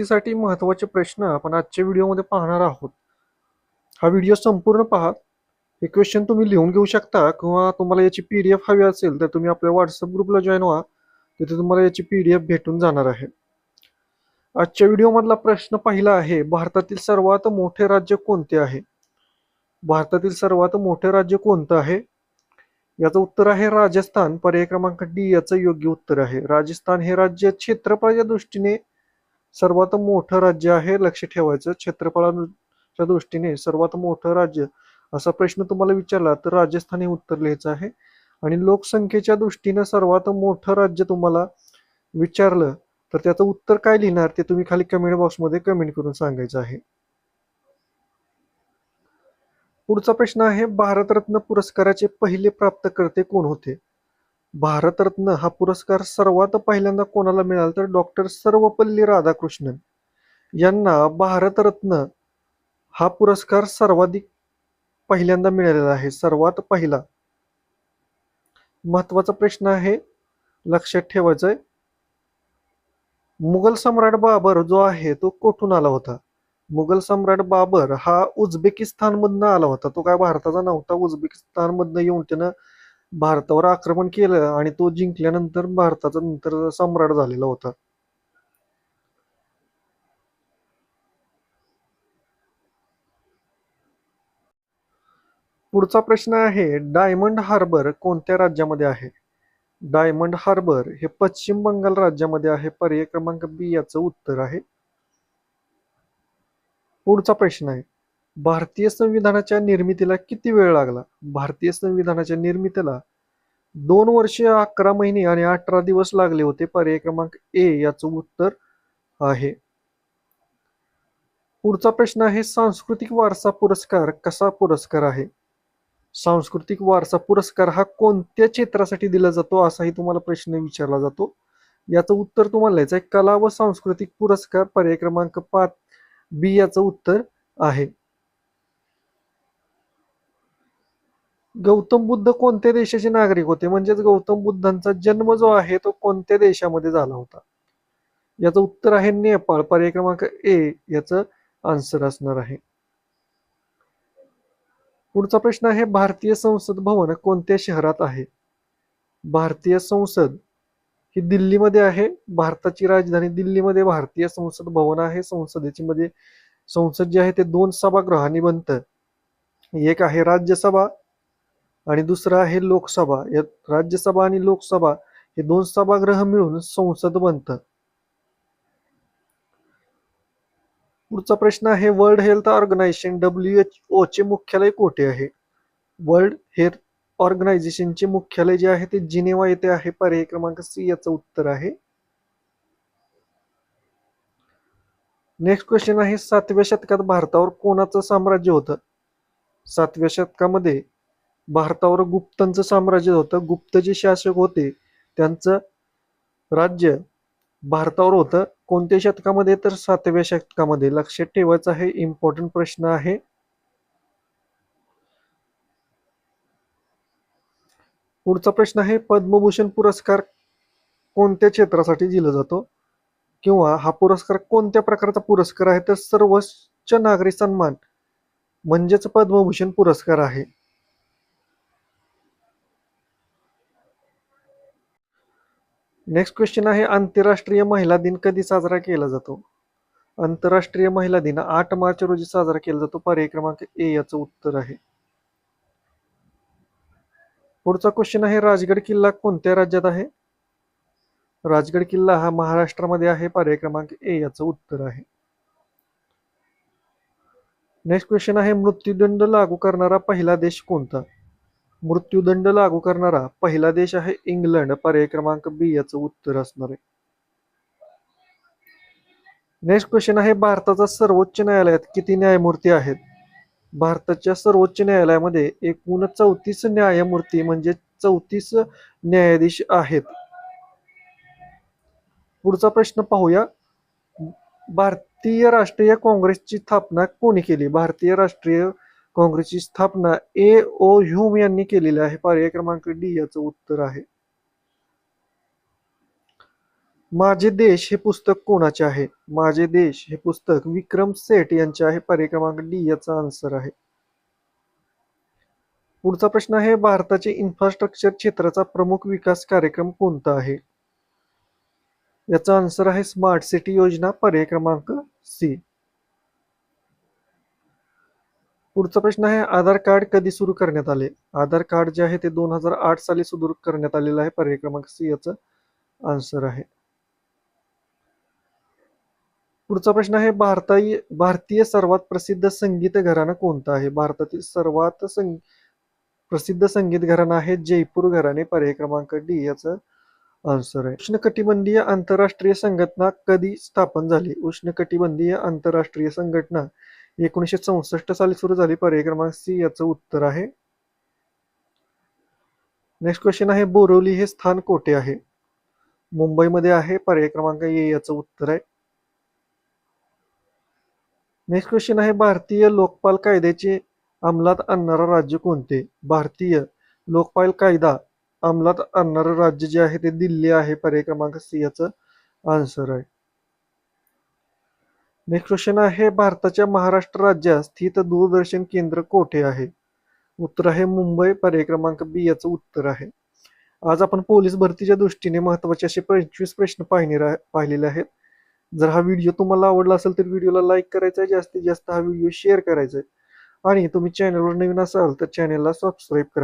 साठी महत्त्वाचे प्रश्न आपण आजच्या व्हिडिओमध्ये पाहणार आहोत. हा व्हिडिओ संपूर्ण पहा. हे क्वेश्चन तुम्ही लिहून घेऊ शकता किंवा तुम्हाला याची पी डी एफ हवी असेल तर तुम्ही आपल्या व्हॉट्सअप ग्रुपला जॉईन व्हा. तिथे तुम्हाला याची पी डी एफ भेटून जाणार आहे. आजच्या व्हिडिओमधला प्रश्न पहिला आहे भारतातील सर्वात मोठे राज्य कोणते आहे? भारतातील सर्वात मोठे राज्य कोणतं आहे? याचं उत्तर आहे राजस्थान. पर्याय क्रमांक डी याचं योग्य उत्तर आहे. राजस्थान हे राज्य क्षेत्रफळाच्या दृष्टीने सर्वात मोठं राज्य आहे लक्ष ठेवायचं क्षेत्रफळाच्या दृष्टीने सर्वात मोठं राज्य. असा प्रश्न तुम्हाला विचारला तर राजस्थान हे उत्तर लिहायचं आहे. आणि लोकसंख्येच्या दृष्टीनं सर्वात मोठं राज्य तुम्हाला विचारलं तर त्याचं उत्तर काय लिहिणार ते तुम्ही खाली कमेंट बॉक्समध्ये कमेंट करून सांगायचं आहे. पुढचा प्रश्न आहे भारतरत्न पुरस्काराचे पहिले प्राप्तकर्ते कोण होते? भारतरत्न हा पुरस्कार सर्वात पहिल्यांदा कोणाला मिळाला तर डॉक्टर सर्वपल्ली राधाकृष्णन. यांना भारतरत्न हा पुरस्कार सर्वाधिक पहिल्यांदा मिळालेला आहे. सर्वात पहिला. महत्त्वाचा प्रश्न आहे. लक्षात ठेवायचा आहे मुघल सम्राट बाबर जो आहे तो कोठून आला होता? मुघल सम्राट बाबर हा उझबेकिस्तान मधनं आला होता. तो काय भारताचा नव्हता? उझबेकिस्तान मधनं येऊन त्यानं भारतावर आक्रमण केलं आणि तो जिंकल्यानंतर भारताचा नंतर सम्राट झालेला होता. पुढचा प्रश्न आहे डायमंड हार्बर कोणत्या राज्यामध्ये आहे? डायमंड हार्बर हे पश्चिम बंगाल राज्यामध्ये आहे पर्याय क्रमांक बी याचं उत्तर आहे. पुढचा प्रश्न आहे भारतीय संविधानाच्या निर्मितीला किती वेळ लागला? भारतीय संविधानाच्या निर्मितीला दोन वर्षे अकरा महिने आणि अठरा दिवस लागले होते. पर्याय क्रमांक ए याचं उत्तर आहे. पुढचा प्रश्न आहे सांस्कृतिक वारसा पुरस्कार कसा पुरस्कार आहे? सांस्कृतिक वारसा पुरस्कार हा कोणत्या क्षेत्रासाठी दिला जातो असाही तुम्हाला प्रश्न विचारला जातो. याचं उत्तर तुम्हाला लिहायचं आहे कला व सांस्कृतिक पुरस्कार पर्याय क्रमांक पाच बी याचं उत्तर आहे. गौतम बुद्ध कोणत्या देशाचे नागरिक होते? म्हणजेच गौतम बुद्धांचा जन्म जो आहे तो कोणत्या देशामध्ये झाला होता? याचं उत्तर आहे नेपाळ. पर्याय क्रमांक ए याचं आन्सर असणार आहे. पुढचा प्रश्न आहे भारतीय संसद भवन कोणत्या शहरात आहे? भारतीय संसद ही दिल्लीमध्ये आहे. भारताची राजधानी दिल्लीमध्ये भारतीय संसद भवन आहे. संसदेची मध्ये संसद जे आहे ते दोन सभागृहांनी बनतं. एक आहे राज्यसभा आणि दुसरं आहे लोकसभा. यात राज्यसभा आणि लोकसभा हे दोन सभागृह मिळून संसद बनतं पुढचा प्रश्न आहे world health organization W H O चे मुख्यालय कोठे आहे? वर्ल्ड हेल्थ ऑर्गनायझेशनचे मुख्यालय जे आहे ते जिनेवा येथे आहे? पर्याय क्रमांक सी याचं उत्तर आहे. नेक्स्ट क्वेश्चन आहे सातव्या शतकात भारतावर कोणाचं साम्राज्य होतं? सातव्या शतकामध्ये भारतावर गुप्तांचं साम्राज्य होतं. गुप्त जे शासक होते त्यांचं राज्य भारतावर होतं. कोणत्या शतकामध्ये? तर सातव्या शतकामध्ये. लक्षात ठेवायचं आहे इम्पॉर्टंट प्रश्न आहे. पुढचा प्रश्न आहे पद्मभूषण पुरस्कार कोणत्या क्षेत्रासाठी दिला जातो? किंवा हा पुरस्कार कोणत्या प्रकारचा पुरस्कार आहे? तर सर्वोच्च नागरी सन्मान म्हणजेच पद्मभूषण पुरस्कार आहे. नेक्स्ट क्वेश्चन आहे आंतरराष्ट्रीय महिला दिन कधी साजरा केला जातो? आंतरराष्ट्रीय महिला दिन आठ मार्च रोजी साजरा केला जातो. पर्याय क्रमांक ए याचं उत्तर आहे. पुढचा क्वेश्चन आहे राजगड किल्ला कोणत्या राज्यात आहे? राजगड किल्ला हा महाराष्ट्रामध्ये आहे. पर्याय क्रमांक ए याचं उत्तर आहे. नेक्स्ट क्वेश्चन आहे मृत्यूदंड लागू करणारा पहिला देश कोणता? मृत्यूदंड लागू करणारा पहिला देश आहे इंग्लंड. पर्याय क्रमांक बी याचं उत्तर असणार आहे. नेक्स्ट क्वेश्चन आहे भारताचा सर्वोच्च न्यायालयात किती न्यायमूर्ती आहेत? भारताच्या सर्वोच्च न्यायालयामध्ये एकूण चौतीस न्यायमूर्ती म्हणजे चौतीस न्यायाधीश आहेत. पुढचा प्रश्न पाहूया. भारतीय राष्ट्रीय काँग्रेसची स्थापना कोणी केली? भारतीय राष्ट्रीय काँग्रेसची स्थापना ए ओ ह्यूम यांनी केलेली आहे. पर्याय क्रमांक डी याचं उत्तर आहे. माझे देश हे पुस्तक कोणाचे आहे? माझे देश हे पुस्तक विक्रम सेठ यांचे आहे. पर्याय क्रमांक डी याचा आन्सर आहे. पुढचा प्रश्न आहे भारताचे इन्फ्रास्ट्रक्चर क्षेत्राचा प्रमुख विकास कार्यक्रम कोणता आहे? याचा आन्सर आहे स्मार्ट सिटी योजना. पर्याय क्रमांक सी पुढचा प्रश्न आहे आधार कार्ड कधी सुरू करण्यात आले? आधार कार्ड जे आहे ते दोन हजार आठ साली सुरू करण्यात आलेलं आहे पर्याय क्रमांक सी याचं आन्सर आहे. पुढचा प्रश्न आहे भारताई भारतीय सर्वात प्रसिद्ध संगीत घराणं कोणतं आहे? भारतातील सर्वात संग प्रसिद्ध संगीत घराणं आहे जयपूर घराणे पर्याय क्रमांक डी याचं आन्सर आहे. उष्णकटिबंधीय आंतरराष्ट्रीय संघटना कधी स्थापन झाली? उष्णकटिबंधीय आंतरराष्ट्रीय संघटना एकोणीसशे चौसष्ट साली सुरू झाली पर्याय क्रमांक सी याचं उत्तर आहे. नेक्स्ट क्वेश्चन आहे बोरवली हे स्थान कोठे आहे? मुंबईमध्ये आहे पर्याय क्रमांक ए याचं उत्तर आहे. नेक्स्ट क्वेश्चन आहे भारतीय लोकपाल कायद्याचे अंमलात आणणारा राज्य कोणते? भारतीय लोकपाल कायदा अंमलात आणणारं राज्य जे आहे ते दिल्ली आहे पर्याय क्रमांक सी याचं आन्सर आहे. नेक्स्ट क्वेश्चन आहे भारताच्या महाराष्ट्र राज्यात स्थित दूरदर्शन केंद्र कोठे आहे? उत्तर आहे मुंबई पर्याय क्रमांक बी याचं उत्तर आहे. आज आपण पोलीस भरतीच्या दृष्टीने महत्त्वाचे असे पंचवीस प्रश्न पाहिले पाहिलेले आहेत. जर हा व्हिडिओ तुम्हाला आवडला असेल तर व्हिडिओला लाईक करायचा आहे. जास्तीत जास्त हा व्हिडिओ शेअर करायचा आहे. आणि तुम्ही चॅनलवर नवीन असाल तर चॅनलला सबस्क्राईब करा.